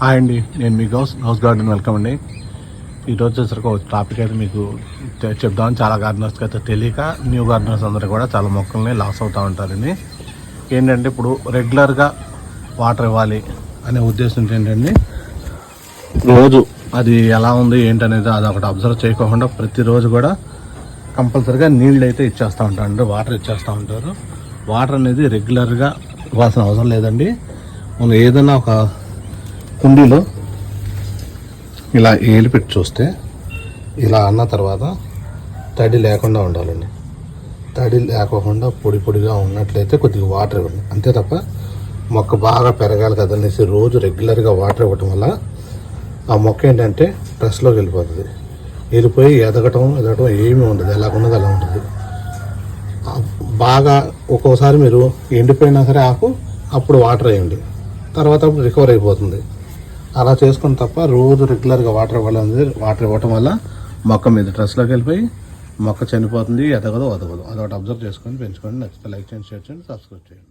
Hi అండి నేను మీ గౌస్ గౌస్ గార్డెన్ వెల్కమ్ అండి. ఈరోజు వచ్చేసరికి ఒక టాపిక్ అయితే మీకు చెప్దామని చాలా గార్డెనర్స్కి అయితే తెలియక న్యూ గార్డెనర్స్ అందరూ కూడా చాలా మొక్కల్ని లాస్ అవుతూ ఉంటారండి ఏంటంటే ఇప్పుడు రెగ్యులర్గా వాటర్ ఇవ్వాలి అనే ఉద్దేశం ఏంటంటే రోజు. అది ఎలా ఉంది ఏంటనేది అది ఒకటి అబ్జర్వ్ చేయకుండా ప్రతిరోజు కూడా కంపల్సరీగా నీళ్ళు అయితే ఇచ్చేస్తూ ఉంటారు అంటే వాటర్ ఇచ్చేస్తూ ఉంటారు. వాటర్ అనేది రెగ్యులర్గా ఇవ్వాల్సిన అవసరం లేదండి. మనం ఏదైనా ఒక కుండీలో ఇలా ఏలు పెట్టి చూస్తే ఇలా అన్న తర్వాత తడి లేకుండా ఉండాలండి. తడి లేకోకుండా పొడి పొడిగా ఉన్నట్లయితే కొద్దిగా వాటర్ ఇవ్వండి. అంతే తప్ప మొక్క బాగా పెరగాలి కదనేసి రోజు రెగ్యులర్గా వాటర్ ఇవ్వటం వల్ల ఆ మొక్క ఏంటంటే స్ట్రెస్లోకి వెళ్ళిపోతుంది. వెళ్ళిపోయి ఎదగటం ఎదగటం ఏమీ ఉండదు. ఎలా ఉన్నది అలా ఉంటుంది. బాగా ఒక్కోసారి మీరు ఎండిపోయినా సరే ఆకు అప్పుడు వాటర్ వేయండి. తర్వాత అప్పుడు రికవర్ అయిపోతుంది. అలా చేసుకుని తప్ప రోజు రెగ్యులర్గా వాటర్ ఇవ్వాలని వాటర్ ఇవ్వటం వల్ల మొక్క మీద స్ట్రెస్లోకి వెళ్ళిపోయి మొక్క చనిపోతుంది ఎదగదు వదగదు. అదొకటి అబ్జర్వ్ చేసుకొని పెంచుకోండి. నచ్చితే లైక్ చేయండి షేర్ చేయండి సబ్స్క్రైబ్ చేయండి.